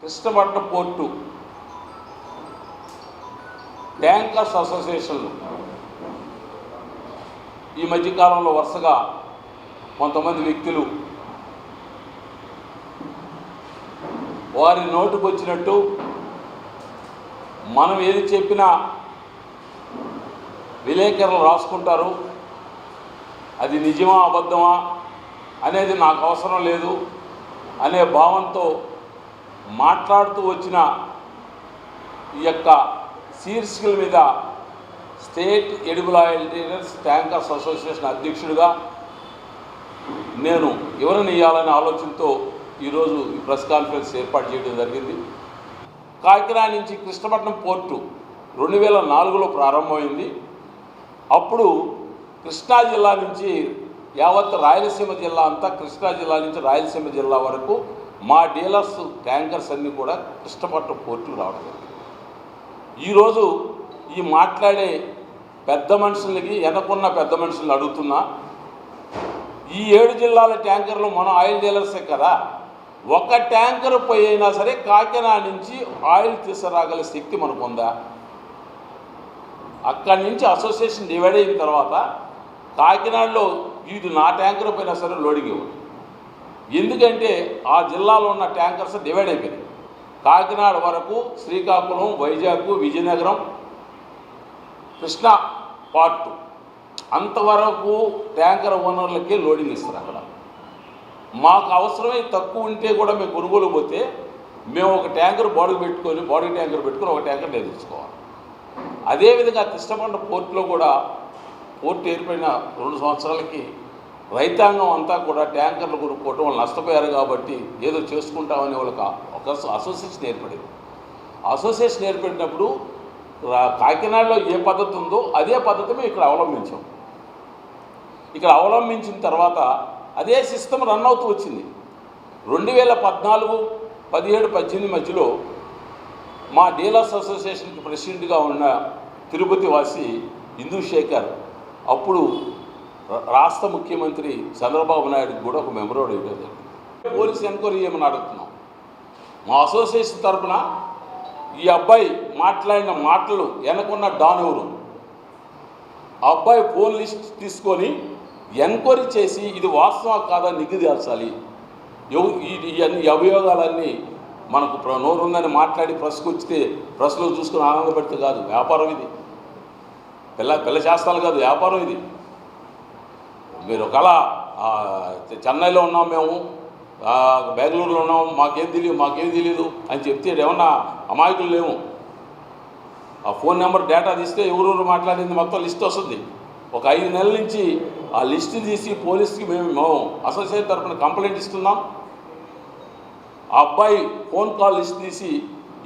Krishnapatnam port. Tankers అసోసియేషన్లు ఈ మధ్యకాలంలో వరుసగా కొంతమంది వ్యక్తులు వారి నోటుకు వచ్చినట్టు మనం ఏది చెప్పినా విలేకరులు రాసుకుంటారు. అది నిజమా అబద్ధమా అనేది నాకు అవసరం లేదు అనే భావంతో మాట్లాడుతూ వచ్చిన ఈ యొక్క శీర్షికల మీద state edible oil dealers tankers association అధ్యక్షుడిగా నేను ఎవరిని ఇవ్వాలనే ఆలోచనతో ఈరోజు ఈ ప్రెస్ కాన్ఫరెన్స్ ఏర్పాటు చేయడం జరిగింది. కాకినాడ నుంచి కృష్ణపట్నం పోర్టు రెండు వేల నాలుగులో ప్రారంభమైంది. అప్పుడు కృష్ణా జిల్లా నుంచి యావత్ రాయలసీమ జిల్లా అంతా కృష్ణా జిల్లా నుంచి రాయలసీమ జిల్లా వరకు మా డీలర్స్ ట్యాంకర్స్ అన్నీ కూడా కృష్ణపట్నం పోర్టులు రావడం ఈరోజు ఈ మాట్లాడే పెద్ద మనుషులకి వెనకున్న పెద్ద మనుషులను అడుగుతున్నా ఈ ఏడు జిల్లాల ట్యాంకర్లు మనం ఆయిల్ డీలర్సే కదా ఒక ట్యాంకర్ పోయి అయినా సరే కాకినాడ నుంచి ఆయిల్ తీసుకురాగల శక్తి మనకు ఉందా అక్కడి నుంచి అసోసియేషన్ డివైడ్ అయిన తర్వాత కాకినాడలో ఇది నా ట్యాంకర్ పోయినా సరే లోడింగ్ ఇవ్వదు. ఎందుకంటే ఆ జిల్లాలో ఉన్న ట్యాంకర్స్ డివైడ్ అయిపోయినాయి. కాకినాడ వరకు శ్రీకాకుళం వైజాగ్ విజయనగరం కృష్ణా పార్ట్ అంతవరకు ట్యాంకర్ ఓనర్లకే లోడింగ్ ఇస్తారు అక్కడ. మాకు అవసరమై తక్కువ ఉంటే కూడా మేము కొనుగోలు పోతే మేము ఒక ట్యాంకర్ బాడీ పెట్టుకొని బాడీ ట్యాంకర్ పెట్టుకొని ఒక ట్యాంకర్ తెచ్చుకోవాలి. అదేవిధంగా కృష్ణమండ పోర్టులో కూడా పోర్టు ఏర్పడిన రెండు సంవత్సరాలకి రైతాంగం అంతా కూడా ట్యాంకర్లు కొనుక్కోవటం వాళ్ళు నష్టపోయారు కాబట్టి ఏదో చేసుకుంటామని వాళ్ళకి ఒక అసోసియేషన్ ఏర్పడింది. అసోసియేషన్ ఏర్పడినప్పుడు కాకినాడలో ఏ పద్ధతి ఉందో అదే పద్ధతి మేము ఇక్కడ అవలంబించాం. ఇక్కడ అవలంబించిన తర్వాత అదే సిస్టమ్ రన్ అవుతూ వచ్చింది. రెండు వేల పద్నాలుగు పదిహేడు పద్దెనిమిది మధ్యలో మా డీలర్స్ అసోసియేషన్కి ప్రెసిడెంట్గా ఉన్న తిరుపతి వాసి హిందూ శేఖర్ అప్పుడు రాష్ట్ర ముఖ్యమంత్రి చంద్రబాబు నాయుడుకి కూడా ఒక మెమరోడ్ ఇవ్వడం పోలీస్ ఎంక్వైరీ చేయమని అడుగుతున్నాం? మా అసోసియేషన్ తరఫున ఈ అబ్బాయి మాట్లాడిన మాటలు వెనకున్న డాన్ ఎవరు? ఆ అబ్బాయి ఫోన్ లిస్ట్ తీసుకొని ఎంక్వైరీ చేసి ఇది వాస్తవం కాదా నిగ్గుదేల్చాలి ఈ ఈ అభియోగాలన్నీ మనకు ప్ర- నోరు ఉందని మాట్లాడి ప్రశ్నకు వచ్చితే ప్రశ్నలు చూసుకుని ఆనందపడితే కాదు వ్యాపారం ఇది. పిల్ల పిల్ల శాస్త్రాలు కాదు వ్యాపారం ఇది. మీరు ఒకవేళ చెన్నైలో ఉన్నాం మేము బెంగళూరులో ఉన్నాం మాకేం తెలియదు మాకేం తెలియదు అని చెప్తే ఏమన్నా అమాయకులు లేము ఆ ఫోన్ నెంబర్ డేటా తీస్తే ఎవరెవరు మాట్లాడింది మొత్తం లిస్ట్ వస్తుంది. ఒక ఐదు నెలల నుంచి ఆ లిస్ట్ తీసి పోలీస్కి మేము మేము అసోసియేట్ తరఫున కంప్లైంట్ ఇస్తున్నాం. ఆ అబ్బాయి ఫోన్ కాల్ లిస్ట్ తీసి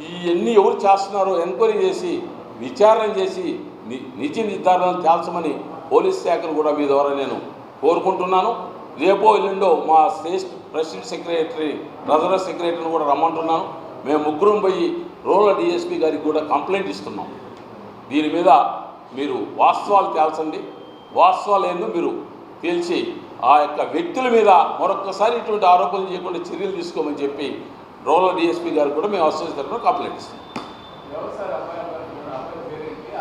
ఇవన్నీ ఎవరు చేస్తున్నారో ఎంక్వైరీ చేసి విచారణ చేసి ని- నిజ నిర్ధారణ తేల్చమని పోలీస్ శాఖను కూడా మీ ద్వారా నేను కోరుకుంటున్నాను. రేపో ఎల్లుండో మా స్టేట్ ప్రెసిడెంట్ సెక్రటరీ ట్రెజరర్ సెక్రటరీని కూడా రమ్మంటున్నాను. మేము ముగ్గురం పోయి రూరల్ డిఎస్పీ గారికి కూడా కంప్లైంట్ ఇస్తున్నాం. దీని మీద మీరు వాస్తవాలు తేల్చండి. వాస్తవాలు ఏందో మీరు తేల్చి ఆ యొక్క వ్యక్తుల మీద మరొక్కసారి ఇటువంటి ఆరోపణలు చేయకుండా చర్యలు తీసుకోమని చెప్పి రూరల్ డిఎస్పీ గారు కూడా మేము అసోసియేషన్ తరఫున కంప్లైంట్ ఇస్తాం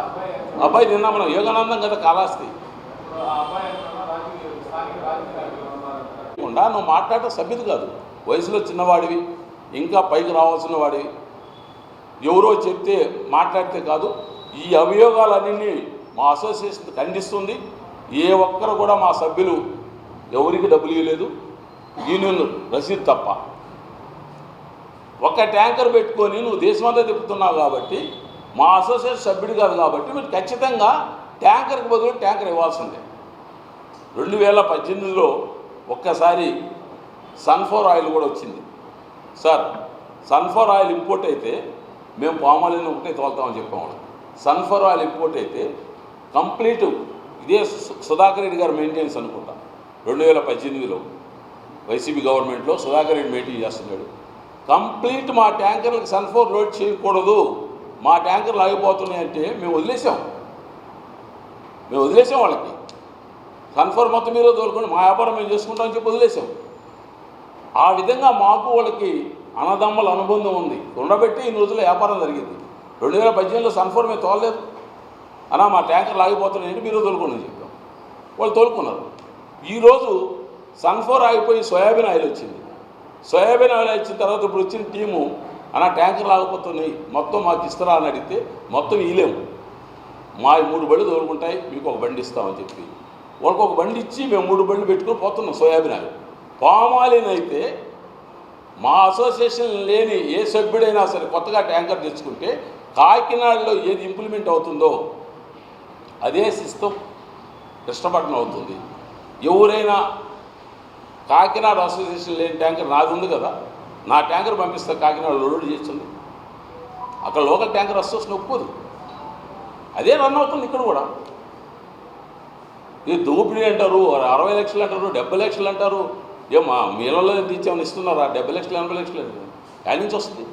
అబ్బాయి అబ్బాయి నిన్న మనం యోగానందం కదా కాలాస్తి నువ్వు మాట్లాడటం సభ్యుడు కాదు. వయసులో చిన్నవాడివి ఇంకా పైకి రావాల్సిన వాడివి. ఎవరో చెప్తే మాట్లాడితే కాదు. ఈ అభియోగాలన్నీ మా అసోసియేషన్ ఖండిస్తుంది. ఏ ఒక్కరు కూడా మా సభ్యులు ఎవరికి డబ్బులు ఇవ్వలేదు. యూనియన్ రసీదు తప్ప. ఒక ట్యాంకర్ పెట్టుకొని నువ్వు దేశమంతా తిప్పుతున్నావు కాబట్టి మా అసోసియేషన్ సభ్యుడు కాదు కాబట్టి మీరు ఖచ్చితంగా ట్యాంకర్కి బదులు ట్యాంకర్ ఇవ్వాల్సిందే. రెండు వేల పద్దెనిమిదిలో ఒక్కసారి సన్ఫ్లవర్ ఆయిల్ కూడా వచ్చింది. సార్ సన్ఫ్లవర్ ఆయిల్ ఇంపోర్ట్ అయితే మేము పామాలిన్ ఒకటే తోలుతామని చెప్పాము సన్ఫోర్ ఆయిల్ ఇంపోర్ట్ అయితే కంప్లీట్ ఇదే సు- సుధాకర్ రెడ్డి గారు మెయింటెనెన్స్ అనుకుంటా. రెండు వేల పద్దెనిమిదిలో వైసీపీ గవర్నమెంట్లో సుధాకర్ రెడ్డి మెయింటైన్ చేస్తున్నాడు. కంప్లీట్ మా ట్యాంకర్లకు సన్ఫోర్ లోడ్ చేయకూడదు. మా ట్యాంకర్లు ఆగిపోతున్నాయి అంటే మేము వదిలేసాం. మేము వదిలేసాం వాళ్ళకి. కన్ఫర్మ్ మొత్తం మీరే తోలుకొని మా వ్యాపారం మేము చేసుకుంటామని చెప్పి వదిలేసాం ఆ విధంగా మాకు వాళ్ళకి అన్నదమ్ముల అనుబంధం ఉంది. ఉండబెట్టి ఈ రోజుల్లో వ్యాపారం జరిగింది. రెండు వేల పద్దెనిమిదిలో సన్ఫోర్ మేము తోలలేదు. అన్నా మా ట్యాంకర్ లాగిపోతున్నాయంటే మీరు తోలుకోండి చెప్పాం. వాళ్ళు తోలుకున్నారు. ఈరోజు సన్ఫోర్ ఆగిపోయి సోయాబీన్ ఆయిల్ వచ్చింది. సోయాబీన్ ఆయిల్ వచ్చిన తర్వాత ఇప్పుడు వచ్చిన టీము అన్న ట్యాంకర్ లాగిపోతున్నాయి. మొత్తం మాకు ఇస్తారా అని అడిగితే మొత్తం ఇలేము మా మూడు బళ్ళు తోలుకుంటాయి. మీకు ఒక బండి ఇస్తామని చెప్పి వాళ్ళకి ఒక బండి ఇచ్చి మేము మూడు బండ్లు పెట్టుకొని పోతున్నాం సోయాబీన్. ఆయిల్ పామాలిన్ అయితే మా అసోసియేషన్ లేని ఏ సభ్యుడైనా సరే కొత్తగా ట్యాంకర్ తెచ్చుకుంటే కాకినాడలో ఏది ఇంప్లిమెంట్ అవుతుందో అదే సిస్టమ్ కృష్ణపట్నం అవుతుంది. ఎవరైనా కాకినాడ అసోసియేషన్ లేని ట్యాంకర్ నాది ఉంది కదా నా ట్యాంకర్ పంపిస్తే కాకినాడ లోడ్ చేస్తుంది. అక్కడ లోకల్ ట్యాంకర్ అసోసియేషన్ ఒప్పుకోదు. అదే రన్ అవుతుంది ఇక్కడ కూడా. ఇది దోపిడీ అంటారు అరవై లక్షలు అంటారు డెబ్బై లక్షలు అంటారు. ఏ మా మీలలో తెచ్చామని ఇస్తున్నారా? డెబ్బై లక్షలు ఎనభై లక్షలు యాడ్ నుంచి వస్తుంది?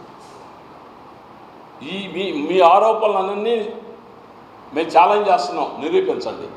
ఈ మీ మీ ఆరోపణలన్నీ మేము ఛాలెంజ్ చేస్తున్నాం. నిరూపించండి.